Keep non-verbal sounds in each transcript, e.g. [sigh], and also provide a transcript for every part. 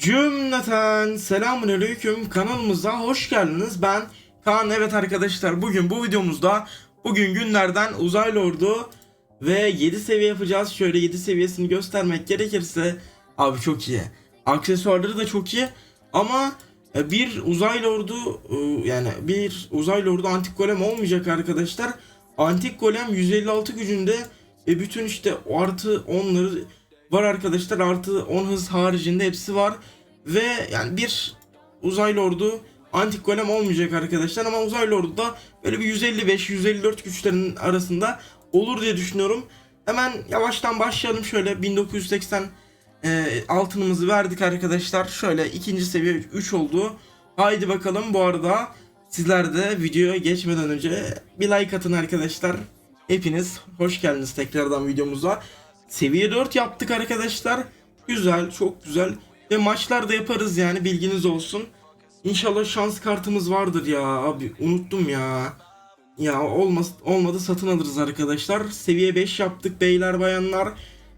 Cümleten selamünaleyküm kanalımıza hoş geldiniz. Ben Kaan evet arkadaşlar bugün bu videomuzda bugün günlerden uzaylı ordu ve 7 seviye yapacağız. Şöyle 7 seviyesini göstermek gerekirse abi çok iyi. Aksesuarları da çok iyi ama e, bir uzaylı ordu e, yani bir uzaylı ordu antik golem olmayacak arkadaşlar. Antik golem 156 gücünde ve bütün işte artı 10'ları var arkadaşlar. Artı 10 hız haricinde hepsi var. Ve yani bir uzaylı ordu antik golem olmayacak arkadaşlar ama uzaylı ordu da böyle bir 155-154 güçlerin arasında olur diye düşünüyorum. Hemen yavaştan başlayalım şöyle 1980 e, altınımızı verdik arkadaşlar. Şöyle ikinci seviye 3 oldu. Haydi bakalım bu arada sizler de videoya geçmeden önce bir like atın arkadaşlar. Hepiniz hoş geldiniz tekrardan videomuza. Seviye 4 yaptık arkadaşlar. Güzel, çok güzel. Ve maçlar da yaparız yani bilginiz olsun. İnşallah şans kartımız vardır ya abi unuttum ya. Ya olmaz, olmadı satın alırız arkadaşlar. Seviye 5 yaptık beyler bayanlar.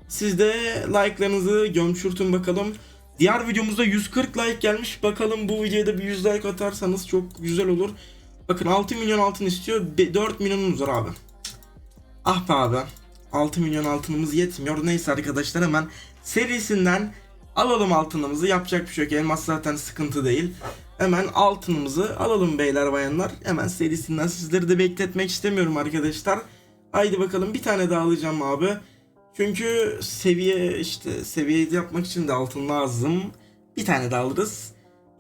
Siz de like'larınızı gömçürtün bakalım. Diğer videomuzda 140 like gelmiş. Bakalım bu videoya da bir 100 like atarsanız çok güzel olur. Bakın 6 milyon altın istiyor. Be- 4 milyonumuz var abi. Ah be abi. 6 milyon altınımız yetmiyor. Neyse arkadaşlar hemen serisinden alalım altınımızı. Yapacak bir şey yok. Elmas zaten sıkıntı değil. Hemen altınımızı alalım beyler bayanlar. Hemen serisinden sizleri de bekletmek istemiyorum arkadaşlar. Haydi bakalım bir tane daha alacağım abi. Çünkü seviye işte seviye yapmak için de altın lazım. Bir tane daha alırız.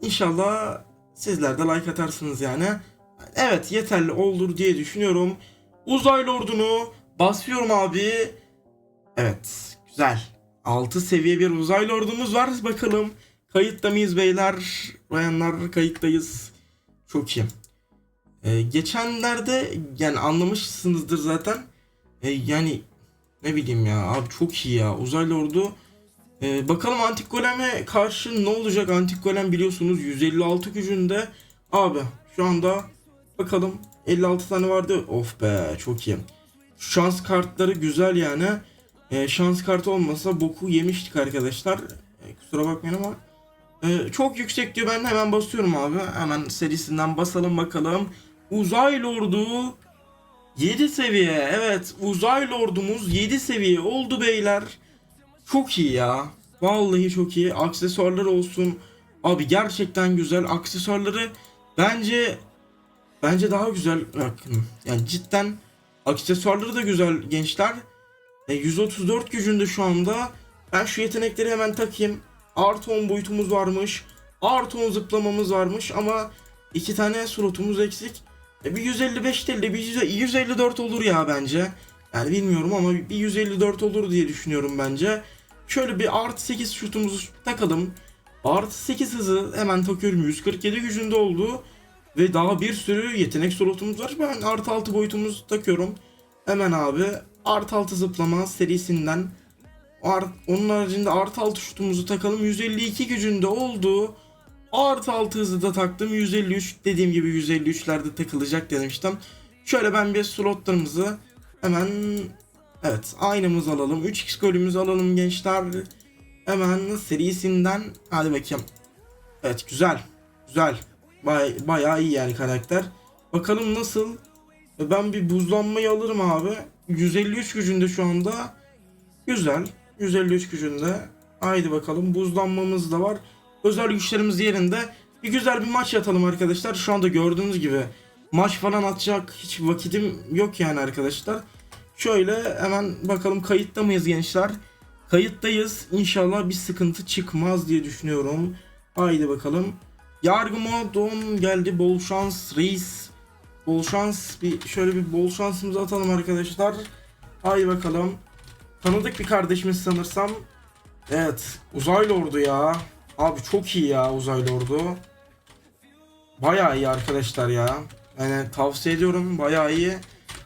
İnşallah sizler de like atarsınız yani. Evet yeterli olur diye düşünüyorum. Uzaylı ordunu basıyorum abi. Evet güzel. 6 seviye bir uzaylı ordumuz var. Bakalım kayıtta mıyız beyler? Bayanlar kayıttayız. Çok iyi. Ee, geçenlerde yani anlamışsınızdır zaten. Ee, yani ne bileyim ya abi çok iyi ya uzaylı ordu. Ee, bakalım antik goleme karşı ne olacak antik golem biliyorsunuz 156 gücünde. Abi şu anda bakalım 56 tane vardı. Of be çok iyi. Şans kartları güzel yani. Ee, şans kartı olmasa boku yemiştik arkadaşlar. Ee, kusura bakmayın ama. Ee, çok yüksek diyor ben hemen basıyorum abi. Hemen serisinden basalım bakalım. Uzay Lordu 7 seviye. Evet uzay lordumuz 7 seviye oldu beyler. Çok iyi ya. Vallahi çok iyi. Aksesuarları olsun. Abi gerçekten güzel. Aksesuarları bence bence daha güzel. Bakın yani cidden aksesuarları da güzel gençler. E, 134 gücünde şu anda. Ben şu yetenekleri hemen takayım. Artı 10 boyutumuz varmış. Artı 10 zıplamamız varmış ama iki tane slotumuz eksik. E, bir 155 değil de bir 100 154 olur ya bence. Yani bilmiyorum ama bir 154 olur diye düşünüyorum bence. Şöyle bir artı 8 şutumuzu takalım. Artı 8 hızı hemen takıyorum. 147 gücünde oldu. Ve daha bir sürü yetenek slotumuz var. Ben artı 6 boyutumuzu takıyorum. Hemen abi artı 6 zıplama serisinden art, onun haricinde artı 6 şutumuzu takalım. 152 gücünde oldu. Artı 6 hızı da taktım. 153 dediğim gibi 153'lerde takılacak demiştim. Şöyle ben bir slotlarımızı hemen evet aynımızı alalım. 3x golümüzü alalım gençler. Hemen serisinden hadi bakayım. Evet güzel. Güzel. Bay, bayağı iyi yani karakter. Bakalım nasıl. Ben bir buzlanmayı alırım abi. 153 gücünde şu anda. Güzel. 153 gücünde. Haydi bakalım. Buzlanmamız da var. Özel güçlerimiz yerinde. Bir güzel bir maç yatalım arkadaşlar. Şu anda gördüğünüz gibi maç falan atacak hiç vakitim yok yani arkadaşlar. Şöyle hemen bakalım kayıtta mıyız gençler? Kayıttayız. İnşallah bir sıkıntı çıkmaz diye düşünüyorum. Haydi bakalım. Yargı modun geldi. Bol şans reis. Bol şans. Bir şöyle bir bol şansımızı atalım arkadaşlar. Haydi bakalım. Tanıdık bir kardeşimiz sanırsam. Evet. Uzaylı ordu ya. Abi çok iyi ya uzaylı ordu. Bayağı iyi arkadaşlar ya. Yani tavsiye ediyorum bayağı iyi.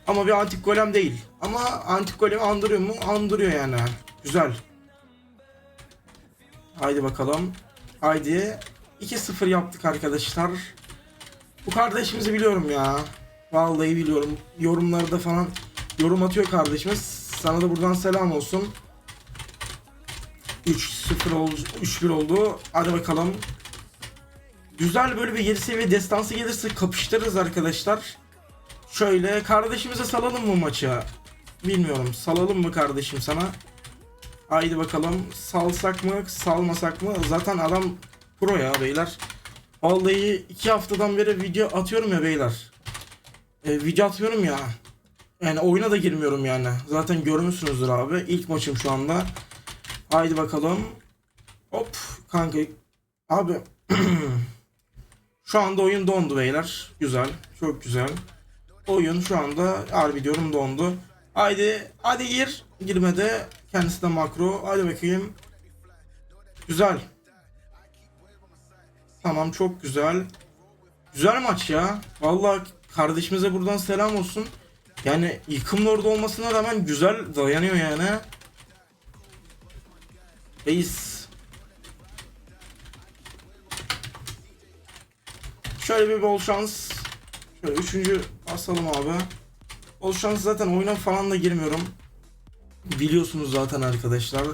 Ama bir antik golem değil. Ama antik golemi andırıyor mu? Andırıyor yani. Güzel. Haydi bakalım. Haydi. 2-0 yaptık arkadaşlar. Bu kardeşimizi biliyorum ya. Vallahi biliyorum. Yorumlarda falan yorum atıyor kardeşimiz. Sana da buradan selam olsun. 3-0 oldu, 3-1 oldu. Hadi bakalım. Güzel böyle bir 7 seviye destansı gelirse kapıştırırız arkadaşlar. Şöyle kardeşimize salalım mı maçı? Bilmiyorum. Salalım mı kardeşim sana? Haydi bakalım. Salsak mı, salmasak mı? Zaten adam pro ya beyler. Vallahi iki haftadan beri video atıyorum ya beyler. E, video atıyorum ya. Yani oyuna da girmiyorum yani. Zaten görmüşsünüzdür abi. İlk maçım şu anda. Haydi bakalım. Hop kanka. Abi. [clears throat] şu anda oyun dondu beyler. Güzel. Çok güzel. Oyun şu anda harbi diyorum dondu. Haydi. Hadi gir. Girmedi. Kendisi de makro. Hadi bakayım. Güzel. Tamam çok güzel. Güzel maç ya. Vallahi kardeşimize buradan selam olsun. Yani yıkımlı orada olmasına rağmen güzel dayanıyor yani. Reis. Şöyle bir bol şans. Şöyle üçüncü basalım abi. Bol şans zaten oyuna falan da girmiyorum. Biliyorsunuz zaten arkadaşlar.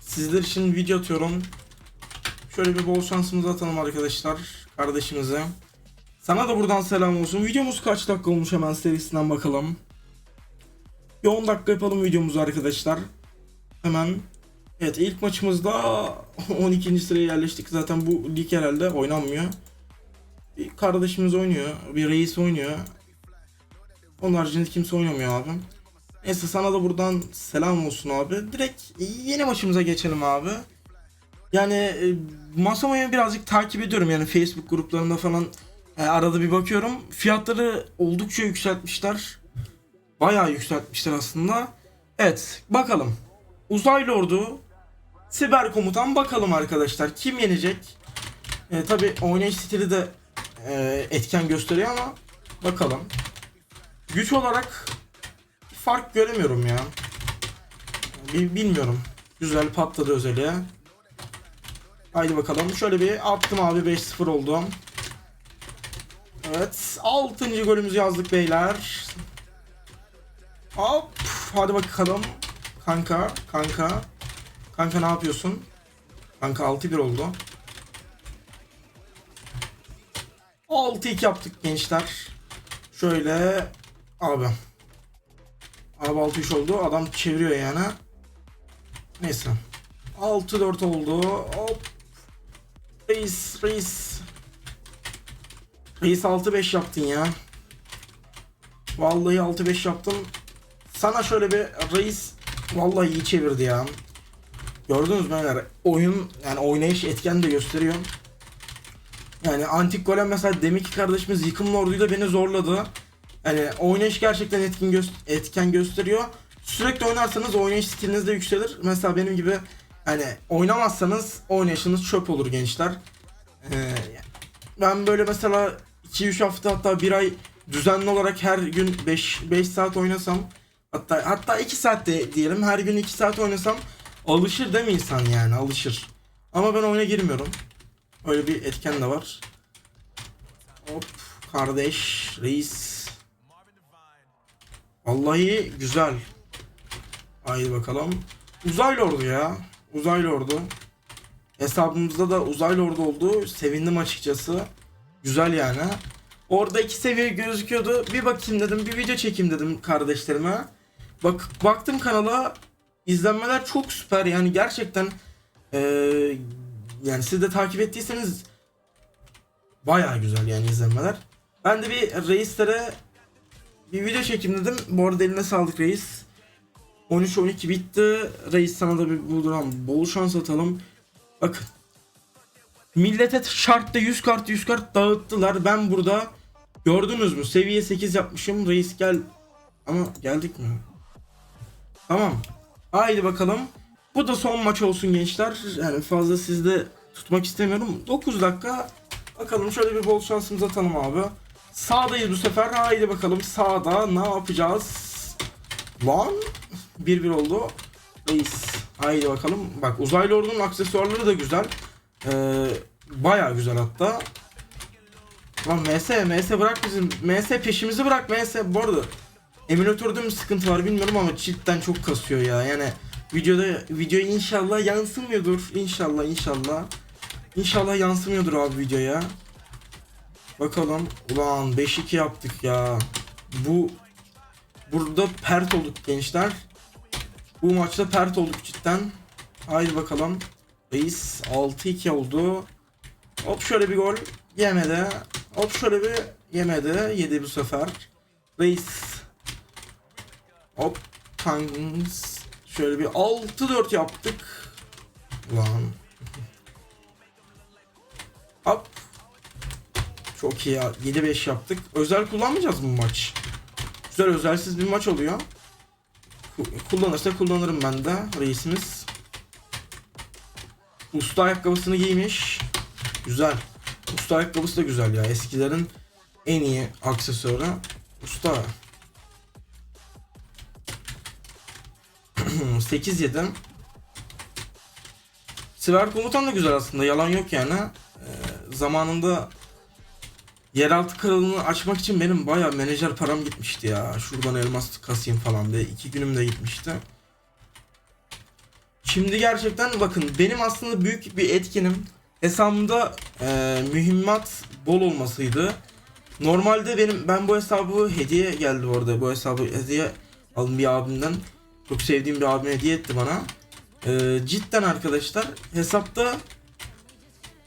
Sizler için video atıyorum. Şöyle bir bol şansımızı atalım arkadaşlar kardeşimize. Sana da buradan selam olsun. Videomuz kaç dakika olmuş hemen serisinden bakalım. Bir 10 dakika yapalım videomuzu arkadaşlar. Hemen. Evet ilk maçımızda 12. [laughs] sıraya yerleştik. Zaten bu lig herhalde oynanmıyor. Bir kardeşimiz oynuyor. Bir reis oynuyor. Onun haricinde kimse oynamıyor abi. Neyse sana da buradan selam olsun abi. Direkt yeni maçımıza geçelim abi. Yani e, Masamo'yu birazcık takip ediyorum yani Facebook gruplarında falan e, arada bir bakıyorum. Fiyatları oldukça yükseltmişler. Bayağı yükseltmişler aslında. Evet bakalım. Uzaylı ordu Siber komutan bakalım arkadaşlar kim yenecek? E, Tabi oynayış stili de e, etken gösteriyor ama bakalım. Güç olarak fark göremiyorum ya. Bi- Bilmiyorum. Güzel patladı özelliğe. Haydi bakalım. Şöyle bir attım abi 5-0 oldu. Evet. 6. golümüzü yazdık beyler. Hop. Hadi bakalım. Kanka. Kanka. Kanka ne yapıyorsun? Kanka 6-1 oldu. 6-2 yaptık gençler. Şöyle. Abi. Abi 6-3 oldu. Adam çeviriyor yani. Neyse. 6-4 oldu. Hop. Reis, reis. Reis 6-5 yaptın ya. Vallahi 6-5 yaptım. Sana şöyle bir reis vallahi iyi çevirdi ya. Gördünüz mü beyler? Oyun yani oynayış etken de gösteriyor. Yani antik golem mesela deminki kardeşimiz yıkımlı orduyla beni zorladı. Yani oynayış gerçekten etkin gö- etken gösteriyor. Sürekli oynarsanız oynayış stiliniz de yükselir. Mesela benim gibi hani oynamazsanız oynayışınız çöp olur gençler. Ee, ben böyle mesela 2-3 hafta hatta 1 ay düzenli olarak her gün 5 5 saat oynasam hatta hatta 2 saat de diyelim her gün 2 saat oynasam alışır değil mi insan yani alışır. Ama ben oyuna girmiyorum. Öyle bir etken de var. Hop kardeş reis. Vallahi güzel. Haydi bakalım. Uzaylı ordu ya. Uzaylı ordu. Hesabımızda da uzaylı ordu oldu. Sevindim açıkçası. Güzel yani. Orada iki seviye gözüküyordu. Bir bakayım dedim. Bir video çekeyim dedim kardeşlerime. Bak baktım kanala. izlenmeler çok süper. Yani gerçekten eee, yani siz de takip ettiyseniz baya güzel yani izlenmeler. Ben de bir reislere bir video çekeyim dedim. Bu arada eline sağlık reis. 13-12 bitti. Reis sana da bir bulduran bol şans atalım. Bakın. Millete şartta 100 kart 100 kart dağıttılar. Ben burada gördünüz mü? Seviye 8 yapmışım. Reis gel. Ama geldik mi? Tamam. Haydi bakalım. Bu da son maç olsun gençler. Yani fazla sizde tutmak istemiyorum. 9 dakika. Bakalım şöyle bir bol şansımızı atalım abi. Sağdayız bu sefer. Haydi bakalım sağda ne yapacağız? Lan 1-1 oldu. Reis. Haydi bakalım. Bak uzaylı ordunun aksesuarları da güzel. Ee, Baya güzel hatta. Lan MS, MS bırak bizim. MS peşimizi bırak MS. Bu arada emülatörde mi sıkıntı var bilmiyorum ama cidden çok kasıyor ya. Yani Videoda video inşallah yansımıyordur. İnşallah inşallah. İnşallah yansımıyordur abi videoya. Bakalım. Ulan 5-2 yaptık ya. Bu burada pert olduk gençler. Bu maçta pert olduk cidden. Haydi bakalım. Reis 6-2 oldu. Hop şöyle bir gol. Yemedi. Hop şöyle bir yemedi. Yedi bu sefer. Reis. Hop. Tanks. Şöyle bir 6-4 yaptık. Ulan. Hop. Çok iyi ya. 7-5 yaptık. Özel kullanmayacağız mı bu maç? Güzel özelsiz bir maç oluyor. Ku- Kullanırsa kullanırım ben de reisimiz. Usta ayakkabısını giymiş. Güzel. Usta ayakkabısı da güzel ya. Eskilerin en iyi aksesuarı. Usta. [clears throat] 8 yedim. Siber komutan da güzel aslında. Yalan yok yani. Ee, zamanında Yeraltı kralını açmak için benim baya menajer param gitmişti ya. Şuradan elmas kasayım falan diye. iki günüm de gitmişti. Şimdi gerçekten bakın benim aslında büyük bir etkinim hesabımda e, mühimmat bol olmasıydı. Normalde benim ben bu hesabı hediye geldi orada. Bu hesabı hediye aldım bir abimden. Çok sevdiğim bir abim hediye etti bana. E, cidden arkadaşlar hesapta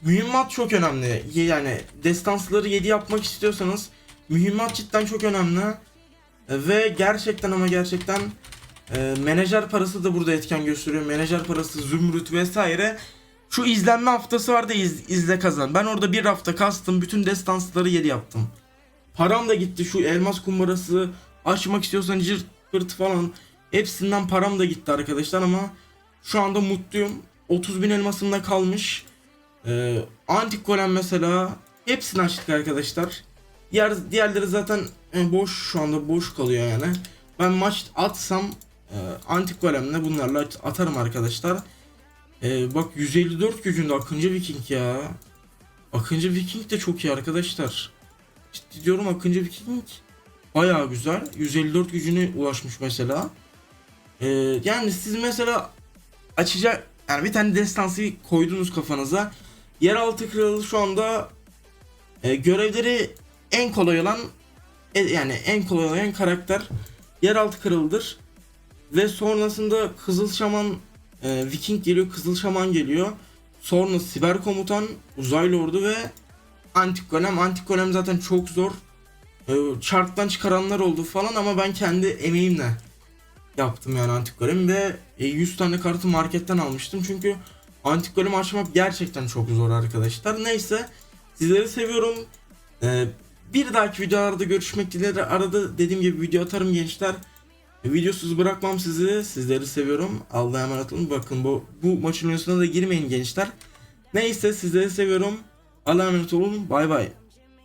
mühimmat çok önemli. Yani destansları 7 yapmak istiyorsanız mühimmat cidden çok önemli. Ve gerçekten ama gerçekten e, menajer parası da burada etken gösteriyor. Menajer parası, zümrüt vesaire. Şu izlenme haftası vardı iz, izle kazan. Ben orada bir hafta kastım. Bütün destansları 7 yaptım. Param da gitti. Şu elmas kumbarası açmak istiyorsan cırt pırt falan. Hepsinden param da gitti arkadaşlar ama şu anda mutluyum. 30 bin elmasım da kalmış. Ee, antik golem mesela hepsini açtık arkadaşlar. Diğer diğerleri zaten e, boş şu anda boş kalıyor yani. Ben maç atsam e, antik golemle bunlarla at- atarım arkadaşlar. E, bak 154 gücünde Akıncı Viking ya. Akıncı Viking de çok iyi arkadaşlar. Ciddi diyorum Akıncı Viking bayağı güzel. 154 gücüne ulaşmış mesela. Yani siz mesela açacak yani bir tane destansı koydunuz kafanıza. Yeraltı kralı şu anda e, görevleri en kolay olan e, yani en kolay olan karakter Yeraltı kralıdır. Ve sonrasında Kızıl Şaman e, Viking geliyor, Kızıl Şaman geliyor. Sonra Siber Komutan, Uzaylı Ordu ve Antik Golem. Antik Golem zaten çok zor. E, charttan çıkaranlar oldu falan ama ben kendi emeğimle yaptım yani Antik Golem ve e, 100 tane kartı marketten almıştım. Çünkü Antik Golem açmak gerçekten çok zor arkadaşlar. Neyse sizleri seviyorum. Ee, bir dahaki videolarda görüşmek dileğiyle arada dediğim gibi video atarım gençler. Videosuz bırakmam sizi. Sizleri seviyorum. Allah'a emanet olun. Bakın bu bu maçın oyununa da girmeyin gençler. Neyse sizleri seviyorum. Allah'a emanet olun. Bay bay.